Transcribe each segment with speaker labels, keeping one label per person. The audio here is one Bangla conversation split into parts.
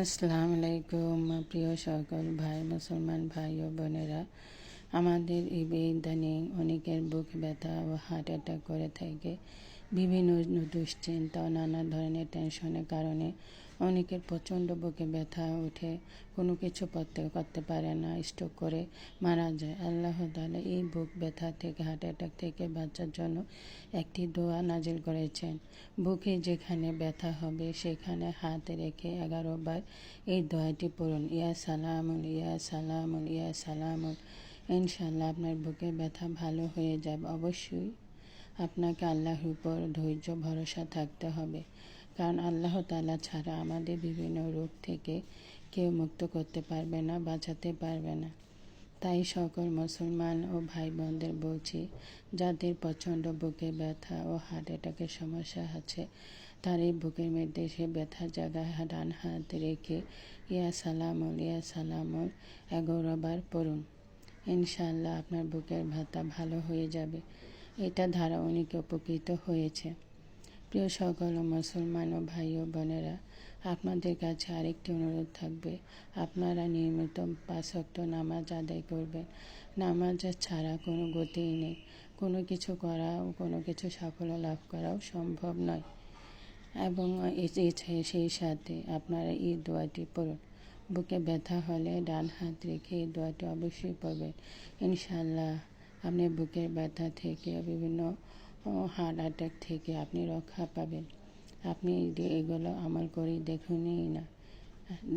Speaker 1: আসসালামু আলাইকুম প্রিয় সকল ভাই মুসলমান ভাই ও বোনেরা। আমাদের ইদানিং অনেকের বুক ব্যথা ও হার্ট অ্যাটাক করে থাকে। বিভিন্ন দুশ্চিন্তা নানা ধরনের টেনশনের কারণে অনেকের প্রচণ্ড বুকে ব্যথা উঠে কোনো কিছু করতে করতে পারে না স্ট্রোক করে মারা যায়। আল্লাহ তাআলা এই বুক ব্যথা থেকে হার্ট অ্যাটাক থেকে বাঁচার জন্য একটি দোয়া নাজিল করেছেন। বুকে যেখানে ব্যথা হবে, সেখানে হাত রেখে এগারো বার এই দোয়াটি পড়ুন। ইয়া সালামুল ইয়া সালামুল ইয়া সালামুল। ইনশাল্লাহ আপনার বুকে ব্যথা ভালো হয়ে যাবে। অবশ্যই আপনাকে আল্লাহর উপর ধৈর্য, ভরসা থাকতে হবে। কারণ আল্লাহ তালা ছাড়া আমাদের বিভিন্ন রোগ থেকে কেউ মুক্ত করতে পারবে না, বাঁচাতে পারবে না। তাই সকল মুসলমান ও ভাই বোনদের বলছি, যাদের প্রচণ্ড বুকে ব্যথা ও হার্ট অ্যাটাকের সমস্যা আছে, তার এই বুকের মধ্যে সে ব্যথার জায়গায় ডান হাত রেখে ইয়া সালামুল ইয়া সালামুল এগারোবার পড়ুন। ইনশাল্লাহ আপনার বুকের ব্যথা ভালো হয়ে যাবে। এটা ধারা অনেকে উপকৃত হয়েছে। প্রিয় সকল মুসলমান ও ভাই ও বোনেরা, আপনাদের কাছে আরেকটি অনুরোধ থাকবে। আপনারা নিয়মিত পাঁচক্ত নামাজ আদায় করবেন। নামাজ ছাড়া কোনো গতিই নেই। কোনো কিছু করাও কোনো কিছু সাফল্য লাভ করাও সম্ভব নয়। এবং সেই সাথে আপনারা এই দোয়াটি পড়ুন। বুকে ব্যথা হলে ডান হাত রেখে এই দোয়াটি অবশ্যই পড়বেন। ইনশাল্লাহ আপনি বুকের ব্যথা থেকে বিভিন্ন হার্ট অ্যাটাক থেকে আপনি রক্ষা পাবেন। আপনি এগুলো আমল করেই দেখুনই না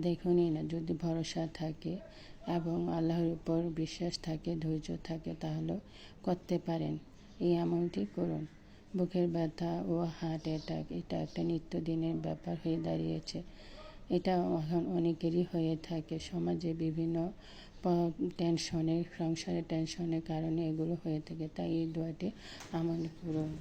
Speaker 1: দেখুনই না। যদি ভরসা থাকে এবং আল্লাহর উপর বিশ্বাস থাকে, ধৈর্য থাকে, তাহলে করতে পারেন। এই আমলটি করুন। বুকের ব্যথা ও হার্ট অ্যাটাক, এটা একটা নিত্যদিনের ব্যাপার হয়ে দাঁড়িয়েছে। এটা এখন অনেকেরই হয়ে থাকে। সমাজে বিভিন্ন টেনশনের সংসারের টেনশনের কারণে এগুলো হয়ে থাকে। তাই এই দোয়াটি আমল করুন